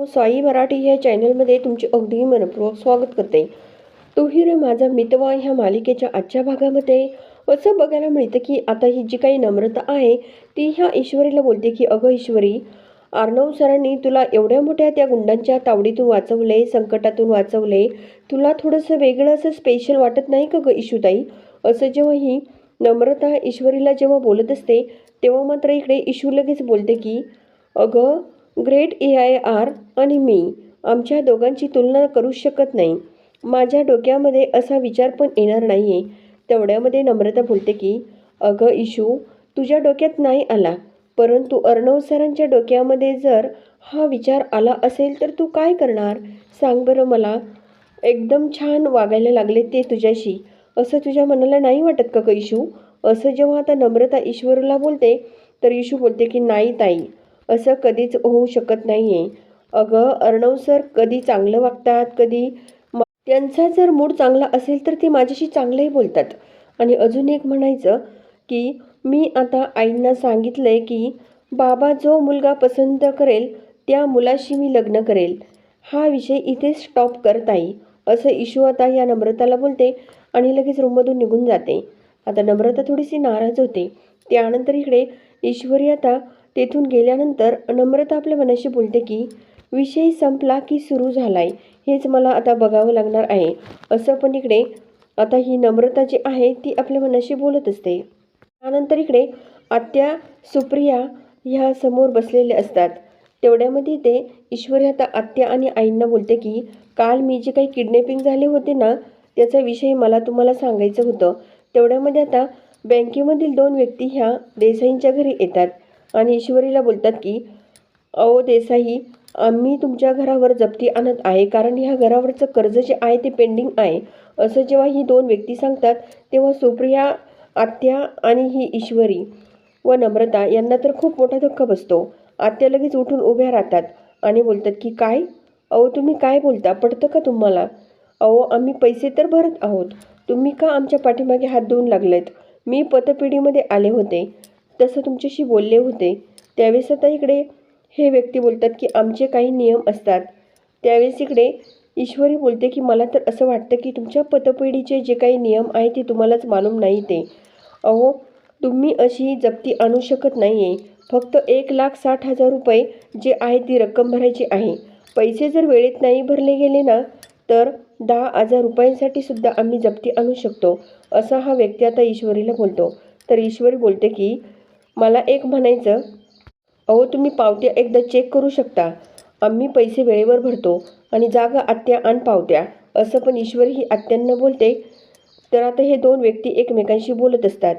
हो, साई मराठी ह्या चॅनलमध्ये तुमचे अगदी मनपूर्वक स्वागत करते. तो हिरो माझा मितवा ह्या मालिकेच्या आजच्या भागामध्ये. असं बघायला मिळतं की आता ही जी काही नम्रता आहे ती ह्या ईश्वरीला बोलते की अगं ईश्वरी आर्णव सरांनी तुला एवढ्या मोठ्या त्या गुंडांच्या तावडीतून वाचवले संकटातून वाचवले. तुला थोडंसं वेगळं असं स्पेशल वाटत नाही का गं इशूताई असं जेव्हा ही नम्रता ईश्वरीला जेव्हा बोलत असते तेव्हा मात्र इकडे इशू लगेच बोलते की अगं ग्रेट ए आय आर आणि मी आमच्या दोघांची तुलना करू शकत नाही. माझ्या डोक्यामध्ये असा विचार पण येणार नाही आहे तेवढ्यामध्ये नम्रता बोलते की अगं इशू तुझ्या डोक्यात नाही आला. परंतु अर्णव सरांच्या डोक्यामध्ये जर हा विचार आला असेल तर तू काय करणार? सांग बरं मला. एकदम छान वागायला लागले ते तुझ्याशी. असं तुझ्या मनाला नाही वाटत का ग इशू? असं जेव्हा आता नम्रता ईश्वरला बोलते तर इशू बोलते की नाही ताई. असं कधीच होऊ शकत नाही आहे अगं अर्णव सर कधी चांगलं वागतात कधी त्यांचा जर मूड चांगला असेल तर ते माझ्याशी चांगलंही बोलतात. आणि अजून एक म्हणायचं की मी आता आईंना सांगितलं आहे की बाबा जो मुलगा पसंत करेल त्या मुलाशी मी लग्न करेल. हा विषय इथेच स्टॉप करत आहे असं इशू आता या नम्रताला बोलते आणि लगेच रूममधून निघून जाते. आता नम्रता थोडीशी नाराज होते. त्यानंतर इकडे ईश्वरी आता तेथून गेल्यानंतर नम्रता आपल्या मनाशी बोलते की विषय संपला की सुरू झालाय हेच मला आता बघावं लागणार आहे. असं पण इकडे आता ही नम्रता जी आहे ती आपल्या मनाशी बोलत असते. त्यानंतर इकडे आत्या सुप्रिया ह्या समोर बसलेले असतात. तेवढ्यामध्ये ते ईश्वरी आता आत्या आणि आईंना बोलते की काल मी जे काही किडनॅपिंग झाले होते ना त्याचा विषय मला तुम्हाला सांगायचं होतं. तेवढ्यामध्ये आता बँकेमधील दोन व्यक्ती ह्या देसाईंच्या घरी येतात. आणि ईश्वरीला बोलतात की अहो देसाई आम्ही तुमच्या घरावर जप्ती आणत आहे कारण ह्या घरावरचं कर्ज जे आहे ते पेंडिंग आहे. असं जेव्हा ही दोन व्यक्ती सांगतात तेव्हा सुप्रिया आत्या आणि ही ईश्वरी व नम्रता यांना तर खूप मोठा धक्का बसतो. आत्या लगेच उठून उभ्या राहतात आणि बोलतात की काय? अहो तुम्ही काय बोलता? पडतं का तुम्हाला? अहो आम्ही पैसे तर भरत आहोत. तुम्ही का आमच्या पाठीमागे हात धुवून लागलेत? मी पतपिढीमध्ये आले होते. तसं तुमच्याशी बोलले होते. त्यावेळेस आता इकडे हे व्यक्ती बोलतात की आमचे काही नियम असतात. त्यावेळेस इकडे ईश्वरी बोलते की मला तर असं वाटतं की तुमच्या पतपिढीचे जे काही नियम आहे ते तुम्हालाच मालूम नाही ते. अहो तुम्ही अशी जप्ती आणू शकत नाही आहे फक्त एक लाख साठ हजार रुपये जे आहे ती रक्कम भरायची आहे. पैसे जर वेळेत नाही भरले गेले ना तर दहा हजार रुपयांसाठी सुद्धा आम्ही जप्ती आणू शकतो असा हा व्यक्ती आता ईश्वरीला बोलतो. तर ईश्वरी बोलते की मला एक म्हणायचं अहो तुम्ही पावत्या एकदा चेक करू शकता. आम्ही पैसे वेळेवर भरतो आणि जागा आत्या आण पावत्या. असं पण ईश्वरी ही आत्यांना बोलते. तर आता हे दोन व्यक्ती एकमेकांशी बोलत असतात.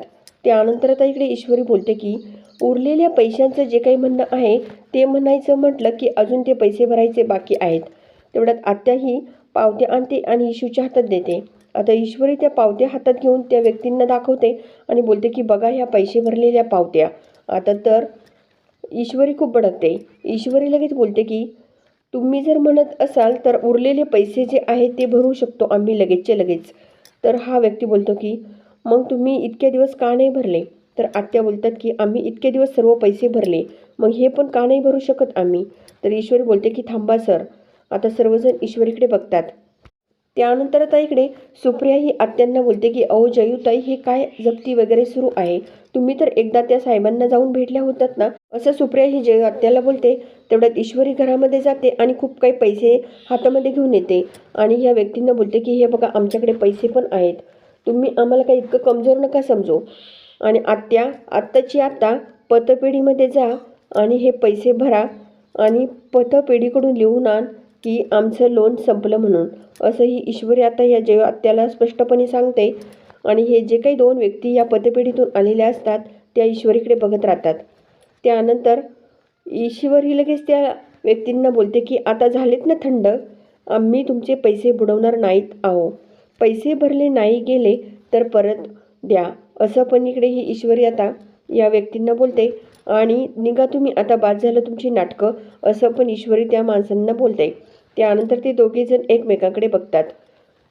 त्यानंतर आता इकडे ईश्वरी बोलते की उरलेल्या पैशांचं जे काही म्हणणं आहे ते म्हणायचं म्हटलं की अजून ते पैसे भरायचे बाकी आहेत. तेवढ्यात आत्या ही पावत्या आणते आणि इशूच्या हातात देते. आता ईश्वरी त्या पावत्या हातात घेऊन त्या व्यक्तींना दाखवते आणि बोलते की बघा ह्या पैसे भरलेल्या पावत्या. आता तर ईश्वरी खूप भडकते. ईश्वरी लगेच बोलते की तुम्ही जर म्हणत असाल तर उरलेले पैसे जे आहेत ते भरू शकतो आम्ही लगेचचे लगेच. तर हा व्यक्ती बोलतो की मग तुम्ही इतके दिवस का नाही भरले? तर आत्या बोलतात की आम्ही इतके दिवस सर्व पैसे भरले मग हे पण का नाही भरू शकत आम्ही? तर ईश्वरी बोलते की थांबा सर. आता सर्वजण ईश्वरीकडे बघतात. त्यानंतर आता इकडे सुप्रिया ही आत्यांना बोलते की अहो जयूताई हे काय जप्ती वगैरे सुरू आहे? तुम्ही तर एकदा त्या साहेबांना जाऊन भेटल्या होतात ना? असं सुप्रिया ही जयू आत्याला बोलते. तेवढ्यात ईश्वरी घरामध्ये जाते आणि खूप काही पैसे हातामध्ये घेऊन येते. आणि ह्या व्यक्तींना बोलते की हे बघा आमच्याकडे पैसे पण आहेत. तुम्ही आम्हाला काही इतकं कमजोर नका समजू. आणि आत्या आत्ताची आत्ता पतपेढीमध्ये जा आणि हे पैसे भरा आणि पतपेढीकडून लिहून आण की आमचं लोन संपलं म्हणून. असं ही ईश्वरी आता या जेव्हा त्याला स्पष्टपणे सांगते. आणि हे जे काही दोन व्यक्ती या पतपेढीतून आलेल्या असतात त्या ईश्वरीकडे बघत राहतात. त्यानंतर ईश्वरी लगेच त्या व्यक्तींना बोलते की आता झालेत ना थंड? आम्ही तुमचे पैसे बुडवणार नाहीत आहो. पैसे भरले नाही गेले तर परत द्या. असं पण इकडे ही ईश्वरी आता या व्यक्तींना बोलते. आणि निघा तुम्ही आता बाद झालं तुमची नाटकं असं पण ईश्वरी त्या माणसांना बोलते त्यानंतर ते दोघेजण एकमेकांकडे बघतात.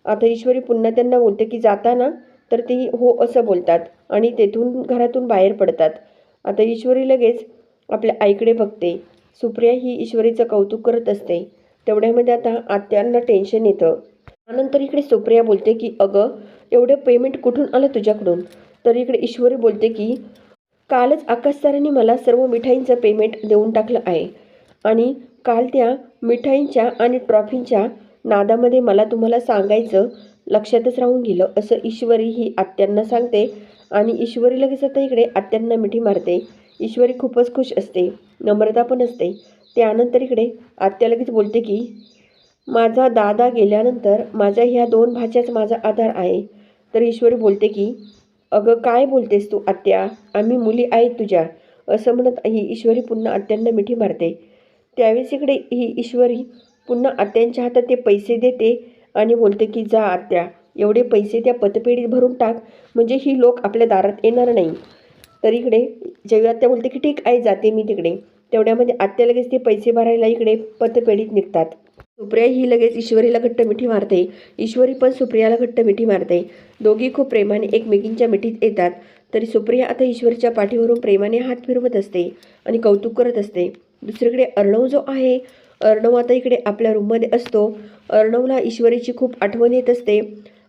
आता ईश्वरी पुन्हा त्यांना बोलते की जाताना तर ती हो असं बोलतात आणि तेथून घरातून बाहेर पडतात. आता ईश्वरी लगेच आपल्या आईकडे बघते. सुप्रिया ही ईश्वरीचं कौतुक करत असते. तेवढ्यामध्ये आता आत्यांना टेन्शन येतं. त्यानंतर इकडे सुप्रिया बोलते की अगं एवढं पेमेंट कुठून आलं तुझ्याकडून? तर इकडे ईश्वरी बोलते की कालच आकाश सरांनी मला सर्व मिठाईंचं पेमेंट देऊन टाकलं आहे. आणि काल त्या मिठाईंच्या आणि ट्रॉफींच्या नादामध्ये मला तुम्हाला सांगायचं लक्षातच राहून गेलं. असं ईश्वरी ही आत्यांना सांगते आणि ईश्वरी लगेच आता इकडे आत्यांना मिठी मारते. ईश्वरी खूपच खुश असते नम्रता पण असते. त्यानंतर इकडे आत्या लगेच बोलते की माझा दादा गेल्यानंतर माझ्या ह्या दोन भाच्याच माझा आधार आहे. तर ईश्वरी बोलते की अगं काय बोलतेस तू आत्या? आम्ही मुली आहेत तुझ्या. असं म्हणत ही ईश्वरी पुन्हा आत्यांना मिठी मारते. त्यावेळेस इकडे ही ईश्वरी पुन्हा आत्यांच्या हातात ते पैसे देते आणि बोलते की जा आत्या. एवढे पैसे त्या पतपेढीत भरून टाक. म्हणजे ही लोक आपल्या दारात येणार नाही. तर इकडे जेव्हा आत्या बोलते की ठीक आहे जाते मी तिकडे. तेवढ्यामध्ये आत्या लगेच ते पैसे भरायला इकडे पतपेढीत निघतात. सुप्रिया ही लगेच ईश्वरीला घट्ट मिठी मारते. ईश्वरी पण सुप्रियाला घट्ट मिठी मारते. दोघी खूप प्रेमाने एकमेकींच्या मिठीत येतात. तरी सुप्रिया आता ईश्वरीच्या पाठीवरून प्रेमाने हात फिरवत असते आणि कौतुक करत असते. दुसरीकडे अर्णव जो आहे अर्णव आता इकडे आपल्या रूममध्ये असतो. अर्णवला ईश्वरीची खूप आठवण येत असते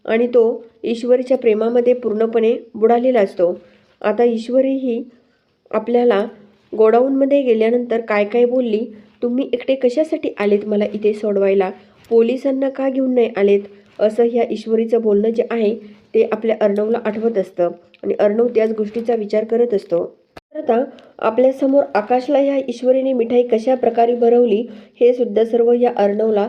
आणि तो ईश्वरीच्या प्रेमामध्ये पूर्णपणे बुडालेला असतो. आता ईश्वरी ही आपल्याला गोडाऊनमध्ये गेल्यानंतर काय काय बोलली तुम्ही एकटे कशासाठी आलेत मला इथे सोडवायला? पोलिसांना का घेऊन नाही आलेत? असं ह्या ईश्वरीचं बोलणं जे आहे ते आपल्या अर्णवला आठवत असतं आणि अर्णव त्याच गोष्टीचा विचार करत असतो. तर आता आपल्यासमोर आकाशला ह्या ईश्वरीने मिठाई कशा प्रकारे भरवली हे सुद्धा सर्व या अर्णवला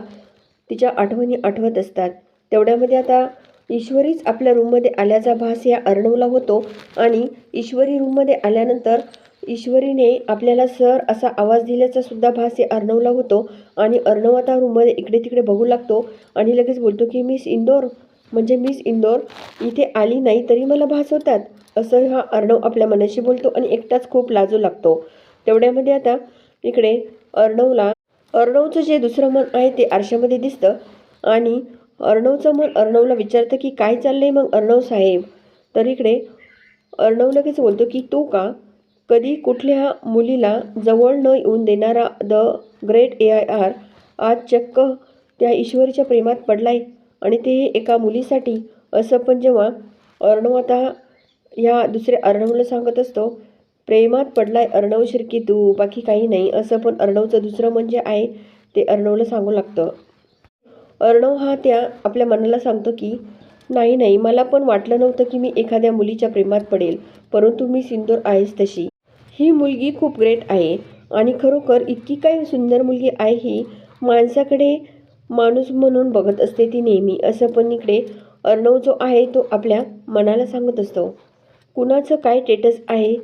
तिच्या आठवणी आठवत असतात. तेवढ्यामध्ये आता ईश्वरीच आपल्या रूममध्ये आल्याचा भास या अर्णवला होतो आणि ईश्वरी रूममध्ये आल्यानंतर ईश्वरीने आपल्याला सर असा आवाज दिल्याचा सुद्धा भास हे अर्णवला होतो. आणि अर्णव आता रूममध्ये इकडे तिकडे बघू लागतो. आणि लगेच बोलतो की मिस इंदोर म्हणजे मिस इंदोर इथे आली नाही तरी मला भास होतात असं हा अर्णव आपल्या मनाशी बोलतो आणि एकटाच खूप लाजू लागतो. तेवढ्यामध्ये आता इकडे अर्णवला अर्णवचं जे दुसरं मन आहे ते आरशामध्ये दिसतं. आणि अर्णवचं मन अर्णवला विचारतं की काय चाललंय मग अर्णव साहेब? तर इकडे अर्णव लगेच बोलतो की तू का कधी कुठल्या मुलीला जवळ न येऊन देणारा the great A I R आज चक्क त्या ईश्वरीच्या प्रेमात पडलाय आणि ते एका मुलीसाठी असं पण जेव्हा अर्णव आता या दुसऱ्या अर्णवला सांगत असतो प्रेमात पडलाय अर्णव शिरकी तू बाकी काही नाही असं पण अर्णवचं दुसरं म्हणजे आहे ते अर्णवला सांगू लागतं. अर्णव हा त्या आपल्या मनाला सांगतो की नाही नाही मला पण वाटलं नव्हतं की मी एखाद्या मुलीच्या प्रेमात पडेल परंतु मी सिंदूर आहेस तशी. ही मुलगी खूप ग्रेट आहे. आणि खरोखर इतकी काही सुंदर मुलगी आहे ही माणसाकडे माणूस म्हणून बघत असते ती नेहमी. असं पण इकडे अर्णव जो आहे तो आपल्या मनाला सांगत असतो. कुणाचं काय स्टेटस आहे?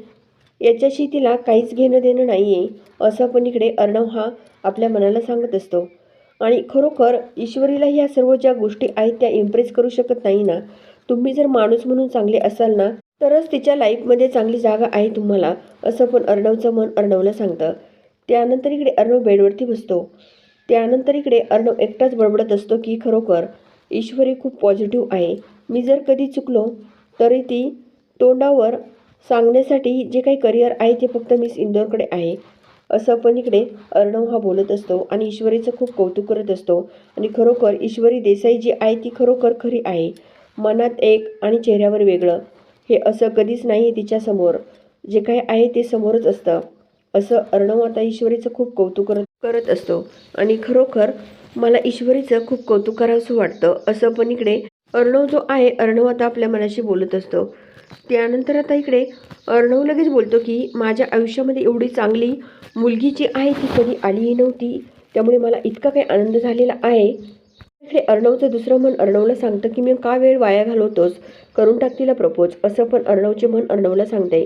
याच्याशी तिला काहीच घेणं देणं नाही आहे असं पण इकडे अर्णव हा आपल्या मनाला सांगत असतो. आणि खरोखर ईश्वरीला ह्या सर्व ज्या गोष्टी आहेत त्या इम्प्रेस करू शकत नाही ना. तुम्ही जर माणूस म्हणून चांगले असाल ना तरच तिच्या लाईफमध्ये चांगली जागा आहे तुम्हाला असं पण अर्णवचं मन अर्णवला सांगतं. त्यानंतर इकडे अर्णव बेडवरती बसतो. त्यानंतर इकडे अर्णव एकटाच बडबडत असतो की खरोखर ईश्वरी खूप पॉझिटिव्ह आहे. मी जर कधी चुकलो तरी ती तोंडावर सांगण्यासाठी जे काही करिअर आहे ते फक्त मिस इंदोरकडे आहे. असं पण इकडे अर्णव हा बोलत असतो आणि ईश्वरीचं खूप कौतुक करत असतो. आणि खरोखर ईश्वरी देसाई जी आहे ती खरोखर खरी आहे. मनात एक आणि चेहऱ्यावर वेगळं. हे असं कधीच नाही तिच्यासमोर. जे काही आहे ते समोरच असतं. असं अर्णव आता ईश्वरीचं खूप कौतुक करत करत असतो. आणि खरोखर मला ईश्वरीचं खूप कौतुक करावंसं वाटतं. असं पण इकडे अर्णव जो आहे अर्णव आता आपल्या मनाशी बोलत असतो. त्यानंतर आता इकडे अर्णव लगेच बोलतो की माझ्या आयुष्यामध्ये एवढी चांगली मुलगी जी आहे ती कधी आलीही नव्हती. त्यामुळे मला इतका काही आनंद झालेला आहे. हे अर्णवचं दुसरं मन अर्णवला सांगतं की मी का वेळ वाया घालवतोस? करून टाक तिला प्रपोज. असं पण अर्णवचे मन अर्णवला सांगते.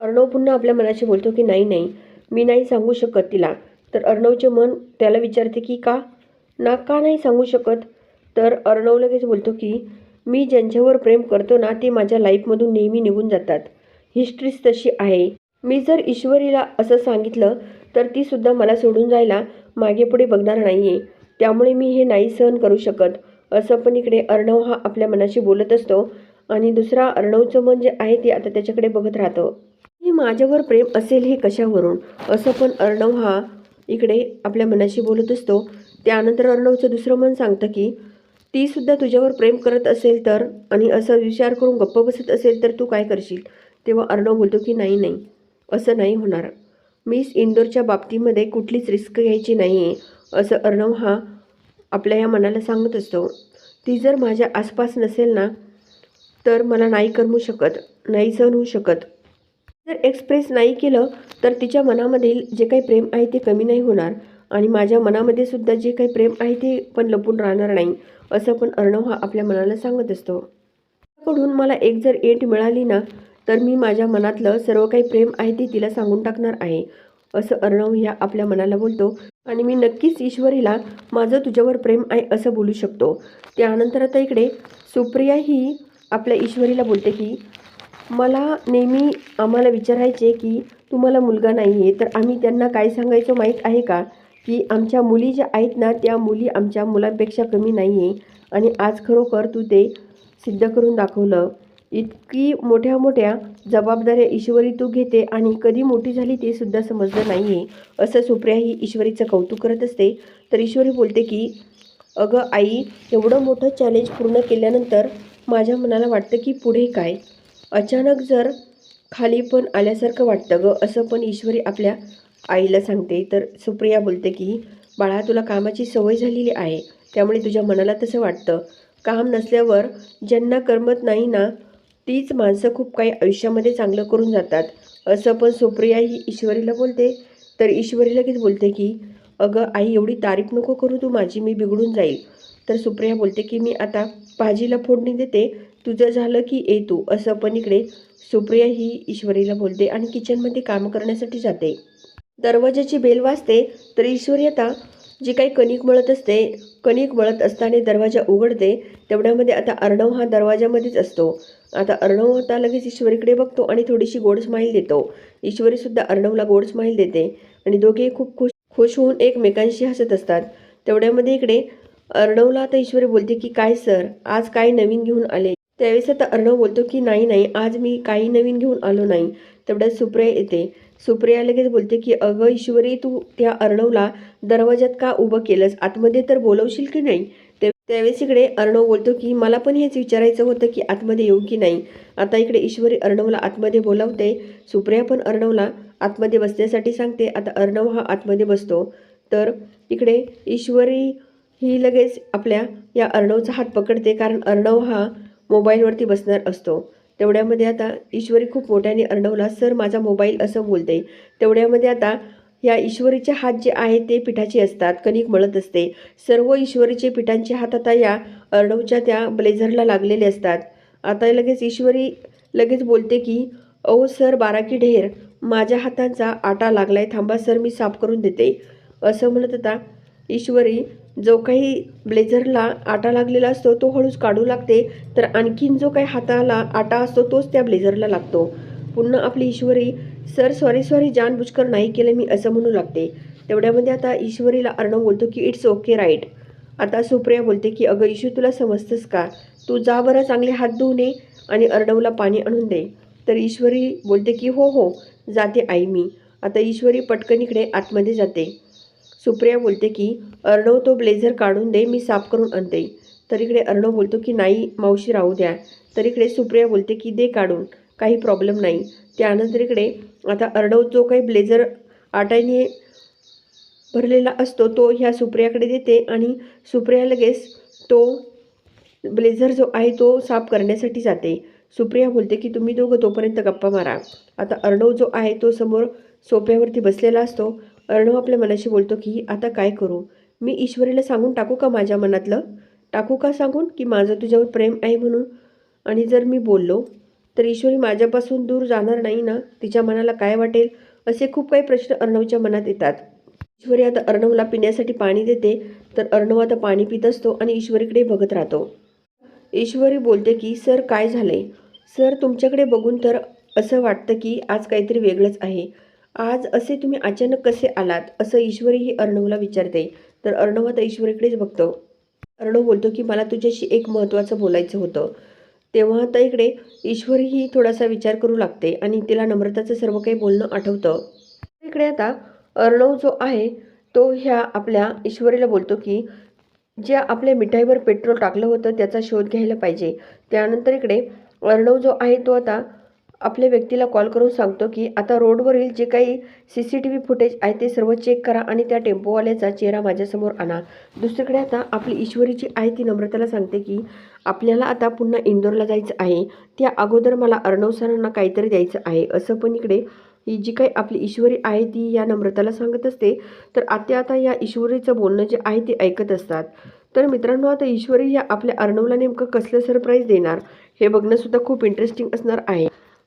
अर्णव पुन्हा आपल्या मनाशी बोलतो की नाही नाही मी नाही सांगू शकत तिला. तर अर्णवचे मन त्याला विचारते की का? ना का नाही सांगू शकत? तर अर्णव लगेच बोलतो की मी ज्यांच्यावर प्रेम करतो ना ते माझ्या लाईफमधून नेहमी निघून जातात. हिस्ट्रीच तशी आहे. मी जर ईश्वरीला असं सांगितलं तर ती सुद्धा मला सोडून जायला मागे पुढे बघणार नाही आहे त्यामुळे मी हे नाही सहन करू शकत. असं पण इकडे अर्णव हा आपल्या मनाशी बोलत असतो. आणि दुसरा अर्णवचं मन जे आहे ते आता त्याच्याकडे बघत राहतं. हे माझ्यावर प्रेम असेल हे कशावरून? असं पण अर्णव हा इकडे आपल्या मनाशी बोलत असतो. त्यानंतर अर्णवचं दुसरं मन सांगतं की ती सुद्धा तुझ्यावर प्रेम करत असेल तर आणि असा विचार करून गप्प बसत असेल तर तू काय करशील? तेव्हा अर्णव बोलतो की नाही नाही. असं नाही होणार. मीस इंदोरच्या बाबतीमध्ये कुठलीच रिस्क घ्यायची नाही आहे असं अर्णव हा आपल्या या मनाला सांगत असतो ती जर माझ्या आसपास नसेल ना तर मला नाही करमू शकत नाही सहन होऊ शकत. जर एक्सप्रेस नाही केलं तर तिच्या मनामधील जे काही प्रेम आहे ते कमी नाही होणार आणि माझ्या मनामध्ये सुद्धा जे काही प्रेम आहे ते पण लपून राहणार नाही असं पण अर्णव हा आपल्या मनाला सांगत असतो. कडून मला एक जर एंट मिळाली ना तर मी माझ्या मनातलं सर्व काही प्रेम आहे ते तिला सांगून टाकणार आहे असं अर्णव ह्या आपल्या मनाला बोलतो. आणि मी नक्कीच ईश्वरीला माझं तुझ्यावर प्रेम आहे असं बोलू शकतो. त्यानंतर आता इकडे सुप्रिया ही आपल्या ईश्वरीला बोलते की मला नेहमी आम्हाला विचारायचे की तुम्हाला मुलगा नाही आहे तर आम्ही त्यांना काय सांगायचं माहीत आहे का? की आमच्या मुली ज्या आहेत ना त्या मुली आमच्या मुलांपेक्षा कमी नाही आहे आणि आज खरोखर तू ते सिद्ध करून दाखवलं. इतकी मोठ्या मोठ्या जबाबदाऱ्या ईश्वरी तू घेते आणि कधी मोठी झाली ते सुद्धा समजलं नाही आहे असं सुप्रिया ही ईश्वरीचं कौतुक करत असते. तर ईश्वरी बोलते की अगं आई एवढं मोठं चॅलेंज पूर्ण केल्यानंतर माझ्या मनाला वाटतं की पुढे काय? अचानक जर खाली पण आल्यासारखं वाटतं गं असं पण ईश्वरी आपल्या आईला सांगते. तर सुप्रिया बोलते की बाळा तुला कामाची सवय झालेली आहे. त्यामुळे तुझ्या मनाला तसं वाटतं. काम नसल्यावर ज्यांना करमत नाही ना तीच माणसं खूप काही आयुष्यामध्ये चांगलं करून जातात. असं पण सुप्रिया ही ईश्वरीला बोलते. तर ईश्वरी लगेच बोलते की अगं आई एवढी तारीफ नको करू तू माझी मी बिघडून जाईल. तर सुप्रिया बोलते की मी आता भाजीला फोडणी देते. तुझं झालं की ये तू. असं पण इकडे सुप्रिया ही ईश्वरीला बोलते आणि किचनमध्ये काम करण्यासाठी जाते. दरवाजाची बेल वाजते तर ईश्वरी आता जी काही कणिक मळत असते कणिक मळत असताना दरवाजा उघडते तेवढ्यामध्ये आता अर्णव हा दरवाजामध्येच असतो. आता अर्णव आता लगेच ईश्वरीकडे बघतो आणि थोडीशी गोड स्माईल देतो. ईश्वरीसुद्धा अर्णवला गोड स्माईल देते आणि दोघे खूप खुश खुश होऊन एकमेकांशी हसत असतात. तेवढ्यामध्ये इकडे अर्णवला आता ईश्वरी बोलते की काय सर आज काय नवीन घेऊन आले? त्यावेळेस आता अर्णव बोलतो की नाही नाही आज मी काही नवीन घेऊन आलो नाही. तेवढ्यात सुप्रिया येते. सुप्रिया लगेच बोलते की अगं ईश्वरी तू त्या अर्णवला दरवाजात का उभं केलंस? आतमध्ये तर बोलवशील की नाही? ते त्यावेळेस इकडे अर्णव बोलतो की मला पण हेच विचारायचं होतं की आतमध्ये येऊ की नाही? आता इकडे ईश्वरी अर्णवला आतमध्ये बोलावते. सुप्रिया पण अर्णवला आतमध्ये बसण्यासाठी सांगते. आता अर्णव हा आतमध्ये बसतो. तर इकडे ईश्वरी ही लगेच आपल्या या अर्णवचा हात पकडते कारण अर्णव हा मोबाईलवरती बसणार असतो. तेवढ्यामध्ये आता ईश्वरी खूप मोठ्याने अर्णवला सर माझा मोबाईल असं बोलते तेवढ्यामध्ये आता या ईश्वरीचे हात जे आहेत ते पिठाचे असतात कणिक मळत असते. सर्व ईश्वरीचे पिठांचे हात आता या अर्णवच्या त्या ब्लेझरला लागलेले असतात. आता लगेच ईश्वरी लगेच बोलते की ओ सर बारा की ढेर माझ्या हातांचा आटा लागलाय थांबा सर मी साफ करून देते. असं म्हणत आता ईश्वरी जो काही ब्लेझरला आटा लागलेला असतो तो हळूच काढू लागते. तर आणखीन जो काही हाताला आटा असतो तोच त्या ब्लेझरला लागतो. पुन्हा आपली ईश्वरी सर सॉरी सॉरी जानबुजकर नाही केलं मी असं म्हणू लागते. तेवढ्यामध्ये आता ईश्वरीला अर्णव बोलतो की इट्स ओके राईट आता सुप्रिया बोलते की अगं ईशू तुला समजतंस का? तू जा बरं चांगले हात धुवून ये आणि अर्णवला पाणी आणून दे. तर ईश्वरी बोलते की हो हो जाते आई मी. आता ईश्वरी पटकन इकडे आतमध्ये जाते. सुप्रिया बोलते की अर्णव तो ब्लेझर काढून दे मी साफ करून आणते. तर इकडे अर्णव बोलतो की नाही मावशी राहू द्या. तर इकडे सुप्रिया बोलते की दे काढून काही प्रॉब्लेम नाही. त्यानंतर इकडे आता अर्णव जो काही ब्लेझर आटाने भरलेला असतो तो ह्या सुप्रियाकडे देते आणि सुप्रिया लगेच तो ब्लेझर जो आहे तो साफ करण्यासाठी जाते. सुप्रिया बोलते की तुम्ही दोघं तोपर्यंत गप्पा मारा. आता अर्णव जो आहे तो समोर सोप्यावरती बसलेला असतो. अर्णव आपल्या मनाशी बोलतो की आता काय करू? मी ईश्वरीला सांगून टाकू का माझ्या मनातलं? टाकू का सांगून की माझं तुझ्यावर प्रेम आहे म्हणून? आणि जर मी बोललो तर ईश्वरी माझ्यापासून दूर जाणार नाही ना? तिच्या मनाला काय वाटेल? असे खूप काही प्रश्न अर्णवच्या मनात येतात. ईश्वरी आता अर्णवला पिण्यासाठी पाणी देते तर अर्णव आता पाणी पित असतो आणि ईश्वरीकडे बघत राहतो. ईश्वरी बोलते की सर काय झाले सर तुमच्याकडे बघून तर असं वाटतं की आज काहीतरी वेगळंच आहे. आज असे तुम्ही अचानक कसे आलात? असं ईश्वरी ही अर्णवला विचारते. तर अर्णव आता ईश्वरीकडेच बघतो. अर्णव बोलतो की मला तुझ्याशी एक महत्त्वाचं बोलायचं होतं. तेव्हा आता इकडे ईश्वरीही थोडासा विचार करू लागते आणि तिला नम्रताचं सर्व काही बोलणं आठवतं. इकडे आता अर्णव जो आहे तो ह्या आपल्या ईश्वरीला बोलतो की ज्या आपल्या मिठाईवर पेट्रोल टाकलं होतं त्याचा शोध घ्यायला पाहिजे. त्यानंतर इकडे अर्णव जो आहे तो आता आपल्या व्यक्तीला कॉल करून सांगतो की आता रोडवरील जे काही C C T V footage आहे ते सर्व चेक करा आणि त्या टेम्पोवाल्याचा चेहरा माझ्यासमोर आणा. दुसरीकडे आता आपली ईश्वरी जी आहे ती नम्रताला सांगते की आपल्याला आता पुन्हा इंदोरला जायचं आहे. त्या अगोदर मला अर्णव सरांना काहीतरी द्यायचं आहे. असं पण इकडे ही जी काही आपली ईश्वरी आहे ती या नम्रताला सांगत असते. तर आत्या आता या ईश्वरीचं बोलणं जे आहे ते ऐकत असतात. तर मित्रांनो आता ईश्वरी या आपल्या अर्णवला नेमकं कसलं सरप्राईज देणार? हे बघणंसुद्धा खूप इंटरेस्टिंग असणार आहे.